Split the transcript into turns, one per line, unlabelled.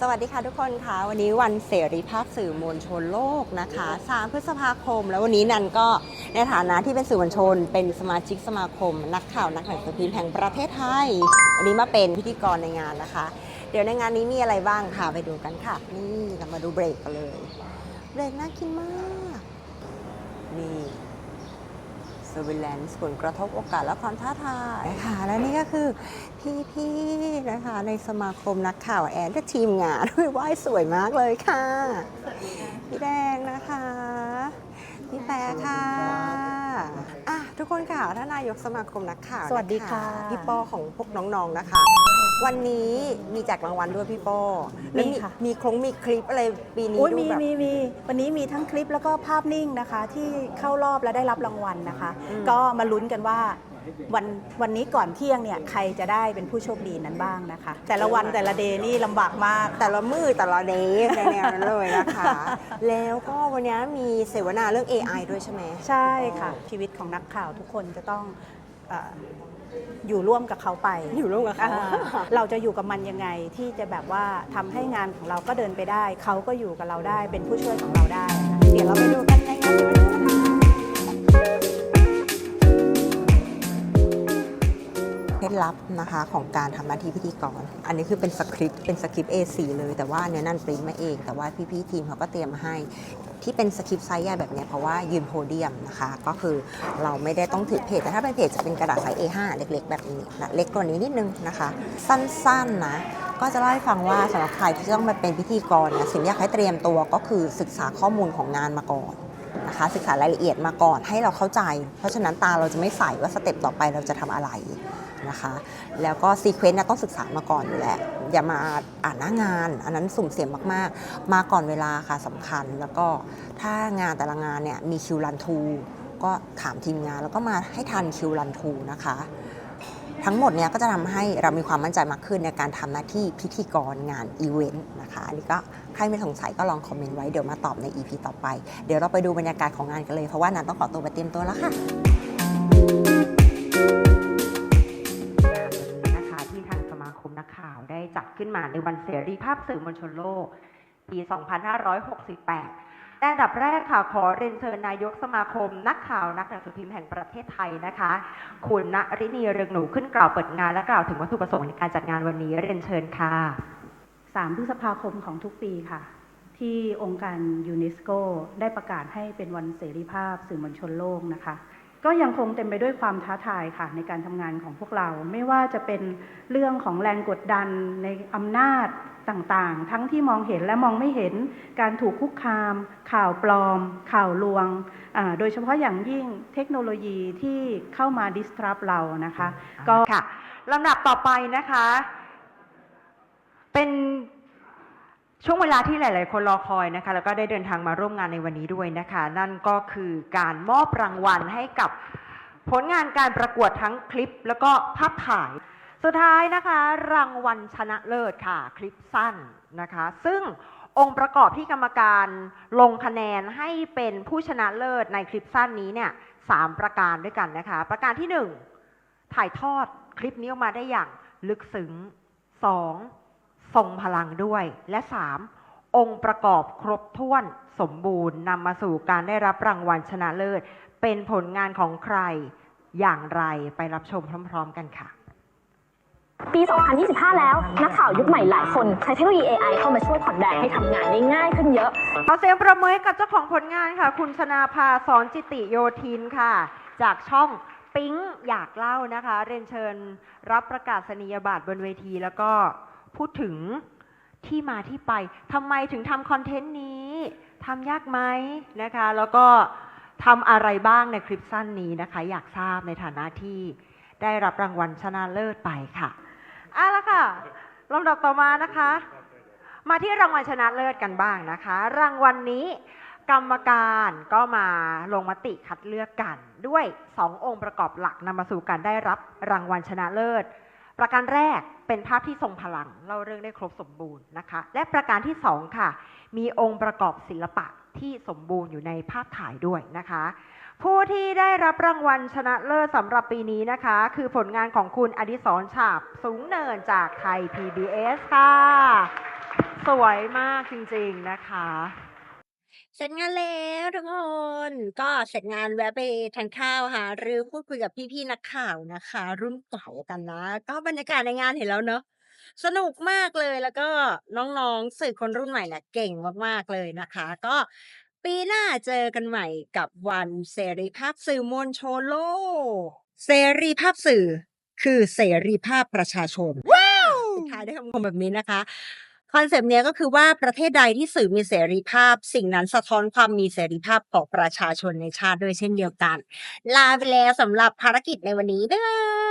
สวัสดีค่ะทุกคนค่ะ วันนี้วันเสรีภาพสื่อมวลชนโลกนะคะ 3 พฤษภาคม แล้ววันนี้นันก็ในฐานะที่เป็นสื่อมวลชน เป็นสมาชิกสมาคม นักข่าวนักหนังสือพิมพ์แห่งประเทศไทย วันนี้มาเป็นพิธีกรในงานนะคะ เดี๋ยวในงานนี้มีอะไรบ้างค่ะไปดูกันค่ะ นี่เรามาดูเบรกกันเลย เบรกน่ากินมาก นี่ surveillance ผลกระทบโอกาสและความท้าทายนะคะและนี่ก็คือพี่ๆนะคะในสมาคมนักข่าวแอนและทีมงานด้วยว่ายสวยมากเลยค่ะ พี่แดงนะคะ พี่แปรค่ะอะ ทุกคนค่ะท่านนายกสมาคมนักข่าว
สวัสดีค่ะ
นพี่ป้อของพวกน้องๆนะคะ วันนี้มีแจกรางวัลด้วยพี่ป้อแล้ว
มีค่ะ
มีคงมีคลิปอะไรปีนี้
อุ้ย
ดู
มี
แบบ
มีมีวันนี้มีทั้งคลิปแล้วก็ภาพนิ่งนะคะ ที่เข้ารอบและได้รับรางวัลนะคะ
อืม
ก็มาลุ้นกันว่าวันวันนี้ก่อนเที่ยงเนี่ยใครจะได้เป็นผู้โชคดีนั้นบ้างนะคะ แต่ละวันแต่ละเดย์นี่ลำบากมาก
แต่ละมือแต่ละเดย์ในแนวนั้นเลยนะคะ แล้วก็วันนี้มีเสวนาเรื่อง AI ด้วยใช่ไหม
ใช่ค่ะ ชีวิตของนักข่าวทุกคนจะต้องเอ่อ อยู่ร่วมกับเขาไป
อยู่ร่วมกับเขา
อ่าเราจะอยู่กับมันยังไงที่จะแบบว่าทำให้งานของเราก็เดินไปได้ เขาก็อยู่กับเราได้เป็นผู้ช่วยของเราได้นะคะ
เดี๋ยวเราไปดูกันในงานในวันนี้นะคะเคล็ดลับนะคะของการทำหน้าที่พิธีกร อันนี้คือเป็นสคริปต์เป็นสคริปต์ A4 เลยแต่ว่าอันเนี้ยนั่นปริ้นมาเอง แต่ว่าพี่ๆทีมเขาก็เตรียมมาให้ ที่เป็นสคริปต์ไซส์ใหญ่แบบนี้เพราะว่ายืนโพเดียมนะคะ ก็คือเราไม่ได้ต้องถือเพจแต่ถ้าเป็นเพจจะเป็นกระดาษไซส์ A5 เล็กๆ แบบนี้นะเล็กกว่านี้นิดนึงนะคะ สั้นๆนะก็จะเล่าให้ฟังว่าสำหรับใครที่ต้องมาเป็นพิธีกรเนี่ยสิ่งที่อยากให้เตรียมตัวก็คือศึกษาข้อมูลของงานมาก่อนนะคะ ศึกษารายละเอียดมาก่อนให้เราเข้าใจ เพราะฉะนั้นตาเราจะไม่ใส่ว่าสเต็ปต่อไปเราจะทำอะไร นะคะ แล้วก็ซีเควนต์ต้องศึกษามาก่อนอยู่แหละอย่ามาอ่านหน้างาน อันนั้นสุ่มเสี่ยงมากๆ มาก่อนเวลาค่ะสำคัญ แล้วก็ถ้างานแต่ละงานเนี่ยมีคิวรันทูก็ถามทีมงานแล้วก็มาให้ทันคิวรันทูนะคะ ทั้งหมดเนี้ยก็จะทำให้เรามีความมั่นใจมากขึ้นในการทำหน้าที่พิธีกรงานอีเวนต์นะคะอันนี้ก็ใครไม่สงสัยก็ลองคอมเมนต์ไว้เดี๋ยวมาตอบใน EP ต่อไป เดี๋ยวเราไปดูบรรยากาศของงานกันเลยเพราะว่านันต้องขอตัวไปเตรียมตัวแล้วค่ะง ดขึ้นมาในวันเสรีภาพสื่อมวลชนโลก ปี 2568แต่อันดับแรกค่ะขอเรียนเชิญนายกสมาคม นักข่าวนักหนังสือพิมพ์แห่งประเทศไทยนะคะ คุณณรินีเรืองหนูขึ้นกล่าวเปิดงานและกล่าวถึงวัตถุประสงค์ในการจัดงานวันนี้เรียนเชิญค่ะ
3 พฤษภาคมของทุกปีค่ะ ที่องค์การยูเนสโกได้ประกาศให้เป็นวันเสรีภาพสื่อมวลชนโลกนะคะ ก็ยังคงเต็มไปด้วยความท้าทายค่ะในการทำงานของพวกเรา ไม่ว่าจะเป็นเรื่องของแรงกดดันในอำนาจต่างๆ ทั้งที่มองเห็นและมองไม่เห็นการถูกคุกคาม ข่าวปลอม ข่าวลวงอ่าโดยเฉพาะอย่างยิ่งเทคโนโลยีที่เข้ามา disrupt เรานะคะ
ก็ค่ะลำดับต่อไปนะคะ เป็น ช่วงเวลาที่หลาย ๆ คนรอคอยนะคะ แล้วก็ได้เดินทางมาร่วมงานในวันนี้ด้วยนะคะ นั่นก็คือการมอบรางวัลให้กับผลงานการประกวดทั้งคลิปแล้วก็ภาพถ่าย สุดท้ายนะคะ รางวัลชนะเลิศค่ะ คลิปสั้นนะคะ ซึ่งองค์ประกอบที่กรรมการลงคะแนนให้เป็นผู้ชนะเลิศในคลิปสั้นนี้เนี่ยสามประการด้วยกันนะคะ ประการที่หนึ่งถ่ายทอดคลิปนี้ออกมาได้อย่างลึกซึ้ง 2. ทรงพลังด้วย และ 3. องค์ประกอบครบถ้วนสมบูรณ์นำมาสู่การได้รับรางวัลชนะเลิศ เป็นผลงานของใครอย่างไรไปรับชมพร้อมๆกันค่ะ
ปี 2025 แล้ว นักข่าวยุคใหม่หลายคน ใช้เทคโนโลยี AI เข้ามาช่วยผ่อนแรงให้ทำงานได้ง่ายขึ้นเยอะ
ขอเสียงประเมินกับเจ้าของผลงานค่ะ คุณชนาภาสอนจิติโยทินค่ะ จากช่องปิ๊งอยากเล่านะคะ เรียนเชิญรับประกาศนียบัตรบนเวทีแล้วก็ พูดถึงที่มาที่ไปทำไมถึงทำคอนเทนต์นี้ทำยากไหมนะคะ แล้วก็ทำอะไรบ้างในคลิปสั้นนี้นะคะ อยากทราบในฐานะที่ได้รับรางวัลชนะเลิศไปค่ะเอาละค่ะลำดับต่อมานะคะ มาที่รางวัลชนะเลิศกันบ้างนะคะ รางวัลนนี้กรรมการก็มาลงมติคัดเลือกกัน ด้วย 2 องค์ประกอบหลักนำมาสู่การได้รับรางวัลชนะเลิศ ประการแรกเป็นภาพที่ทรงพลังเล่าเรื่องได้ครบสมบูรณ์นะคะ และประการที่2ค่ะ มีองค์ประกอบศิลปะที่สมบูรณ์อยู่ในภาพถ่ายด้วยนะคะ ผู้ที่ได้รับรางวัลชนะเลิศสำหรับปีนี้นะคะ คือผลงานของคุณอดิศรฉาบสูงเนินจากไทย PBS ค่ะ
สวยมากจริงๆนะคะ
เสร็จงานแล้วทุกคน ก็เสร็จงานแวะไปทานข้าวหารือพูดคุยกับพี่ๆนักข่าวนะคะ รุ่นเก่ากันนะ ก็บรรยากาศในงานเห็นแล้วเนอะสนุกมากเลยแล้วก็น้องๆสื่อคนรุ่นใหม่เนี่ยเก่งมากๆเลยนะคะ ก็ปีหน้าเจอกันใหม่กับวันเสรีภาพสื่อมวลชนโลกเสรีภาพสื่อคือเสรีภาพประชาชนสุดท้ายด้วยคำคมแบบนี้นะคะ คอนเซปต์เนี้ยก็คือว่าประเทศใดที่สื่อมีเสรีภาพ สิ่งนั้นสะท้อนความมีเสรีภาพของประชาชนในชาติด้วยเช่นเดียวกัน ลาไปแล้วสำหรับภารกิจในวันนี้บ๊ายบาย